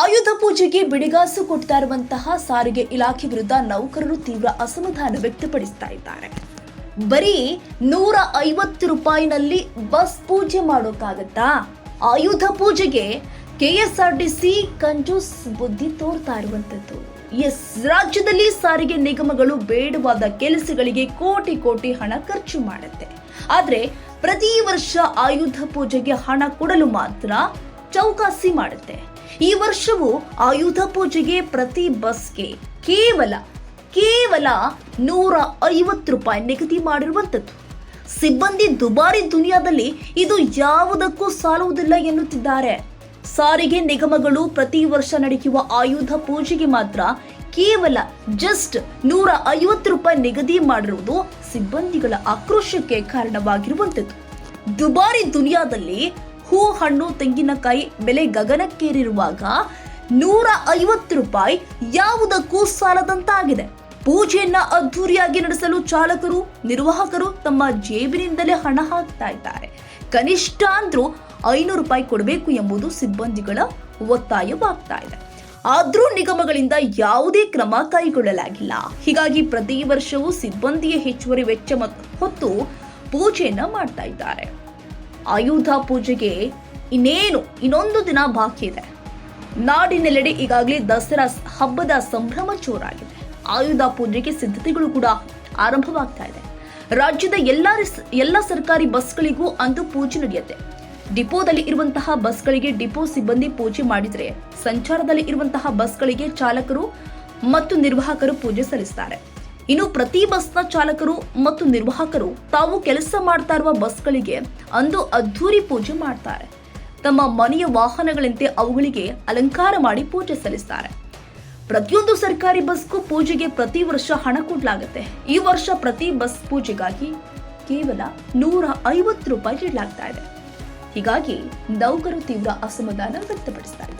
ಆಯುಧ ಪೂಜೆಗೆ ಬಿಡಿಗಾಸು ಕೊಡ್ತಾ ಇರುವಂತಹ ಸಾರಿಗೆ ಇಲಾಖೆ ವಿರುದ್ಧ ನೌಕರರು ತೀವ್ರ ಅಸಮಾಧಾನ ವ್ಯಕ್ತಪಡಿಸ್ತಾ ಇದ್ದಾರೆ. ಬರೀ ನೂರ ಐವತ್ತು ರೂಪಾಯಿನಲ್ಲಿ ಬಸ್ ಪೂಜೆ ಮಾಡೋಕ್ಕಾಗತ್ತಾ? ಆಯುಧ ಪೂಜೆಗೆ ಕೆಎಸ್ಆರ್ಟಿಸಿ ಕಂಜೂಸ್ ಬುದ್ಧಿ ತೋರ್ತಾ ಇರುವಂತದ್ದು ಎಸ್, ರಾಜ್ಯದಲ್ಲಿ ಸಾರಿಗೆ ನಿಗಮಗಳು ಬೇಡವಾದ ಕೆಲಸಗಳಿಗೆ ಕೋಟಿ ಕೋಟಿ ಹಣ ಖರ್ಚು ಮಾಡುತ್ತೆ. ಆದ್ರೆ ಪ್ರತಿ ವರ್ಷ ಆಯುಧ ಪೂಜೆಗೆ ಹಣ ಕೊಡಲು ಮಾತ್ರ ಚೌಕಾಸಿ ಮಾಡುತ್ತೆ. ಈ ವರ್ಷವೂ ಆಯುಧ ಪೂಜೆಗೆ ಪ್ರತಿ ಬಸ್ಗೆ ಕೇವಲ ಕೇವಲ ನೂರ ಐವತ್ತು ರೂಪಾಯಿ ನಿಗದಿ ಮಾಡಿರುವಂಥದ್ದು. ಸಿಬ್ಬಂದಿ ದುಬಾರಿ ದುನಿಯಾದಲ್ಲಿ ಇದು ಯಾವುದಕ್ಕೂ ಸಾಲುವುದಿಲ್ಲ ಎನ್ನುತ್ತಿದ್ದಾರೆ. ಸಾರಿಗೆ ನಿಗಮಗಳು ಪ್ರತಿ ವರ್ಷ ನಡೆಯುವ ಆಯುಧ ಪೂಜೆಗೆ ಮಾತ್ರ ಕೇವಲ ಜಸ್ಟ್ ನೂರ ಐವತ್ತು ರೂಪಾಯಿ ನಿಗದಿ ಮಾಡಿರುವುದು ಸಿಬ್ಬಂದಿಗಳ ಆಕ್ರೋಶಕ್ಕೆ ಕಾರಣವಾಗಿರುವಂಥದ್ದು. ದುಬಾರಿ ದುನಿಯಾದಲ್ಲಿ ಹೂ ಹಣ್ಣು ತೆಂಗಿನಕಾಯಿ ಬೆಲೆ ಗಗನಕ್ಕೇರಿರುವಾಗ ನೂರ ಐವತ್ತು ರೂಪಾಯಿ ಯಾವುದಕ್ಕೂ ಸಾಲದಂತಾಗಿದೆ. ಪೂಜೆಯನ್ನ ಅದ್ಧೂರಿಯಾಗಿ ನಡೆಸಲು ಚಾಲಕರು, ನಿರ್ವಾಹಕರು ತಮ್ಮ ಜೇಬಿನಿಂದಲೇ ಹಣ ಹಾಕ್ತಾ ಇದ್ದಾರೆ. ಕನಿಷ್ಠ ಅಂದ್ರೂ ಐನೂರು ರೂಪಾಯಿ ಕೊಡಬೇಕು ಎಂಬುದು ಸಿಬ್ಬಂದಿಗಳ ಒತ್ತಾಯವಾಗ್ತಾ ಇದೆ. ಆದ್ರೂ ನಿಗಮಗಳಿಂದ ಯಾವುದೇ ಕ್ರಮ ಕೈಗೊಳ್ಳಲಾಗಿಲ್ಲ. ಹೀಗಾಗಿ ಪ್ರತಿ ವರ್ಷವೂ ಸಿಬ್ಬಂದಿಯ ಹೆಚ್ಚುವರಿ ವೆಚ್ಚ ಮತ್ತು ಹೊತ್ತು ಪೂಜೆಯನ್ನ ಮಾಡ್ತಾ ಇದ್ದಾರೆ. ಆಯುಧ ಪೂಜೆಗೆ ಇನ್ನೇನು, ಇನ್ನೊಂದು ದಿನ ಬಾಕಿ ಇದೆ. ನಾಡಿನೆಲ್ಲೆಡೆ ಈಗಾಗಲೇ ದಸರಾ ಹಬ್ಬದ ಸಂಭ್ರಮ ಜೋರಾಗಿದೆ. ಆಯುಧ ಪೂಜೆಗೆ ಸಿದ್ಧತೆಗಳು ಕೂಡ ಆರಂಭವಾಗ್ತಾ ಇದೆ. ರಾಜ್ಯದ ಎಲ್ಲ ಎಲ್ಲ ಸರ್ಕಾರಿ ಬಸ್ಗಳಿಗೂ ಅಂದು ಪೂಜೆ ನಡೆಯುತ್ತೆ. ಡಿಪೋದಲ್ಲಿ ಇರುವಂತಹ ಬಸ್ಗಳಿಗೆ ಡಿಪೋ ಸಿಬ್ಬಂದಿ ಪೂಜೆ ಮಾಡಿದರೆ, ಸಂಚಾರದಲ್ಲಿ ಇರುವಂತಹ ಬಸ್ಗಳಿಗೆ ಚಾಲಕರು ಮತ್ತು ನಿರ್ವಾಹಕರು ಪೂಜೆ ಸಲ್ಲಿಸ್ತಾರೆ. ಇನ್ನು ಪ್ರತಿ ಬಸ್ನ ಚಾಲಕರು ಮತ್ತು ನಿರ್ವಾಹಕರು ತಾವು ಕೆಲಸ ಮಾಡ್ತಾ ಇರುವ ಬಸ್ಗಳಿಗೆ ಅಂದು ಅದ್ಧೂರಿ ಪೂಜೆ ಮಾಡ್ತಾರೆ. ತಮ್ಮ ಮನೆಯ ವಾಹನಗಳಂತೆ ಅವುಗಳಿಗೆ ಅಲಂಕಾರ ಮಾಡಿ ಪೂಜೆ ಸಲ್ಲಿಸ್ತಾರೆ. ಪ್ರತಿಯೊಂದು ಸರ್ಕಾರಿ ಬಸ್ಗೂ ಪೂಜೆಗೆ ಪ್ರತಿ ವರ್ಷ ಹಣ ಕೊಡಲಾಗುತ್ತೆ. ಈ ವರ್ಷ ಪ್ರತಿ ಬಸ್ ಪೂಜೆಗಾಗಿ ಕೇವಲ ನೂರ ಐವತ್ತು ರೂಪಾಯಿ ನೀಡಲಾಗ್ತಾ ಇದೆ. ಹೀಗಾಗಿ ನೌಕರು ತೀವ್ರ ಅಸಮಾಧಾನ ವ್ಯಕ್ತಪಡಿಸಿದ್ದಾರೆ.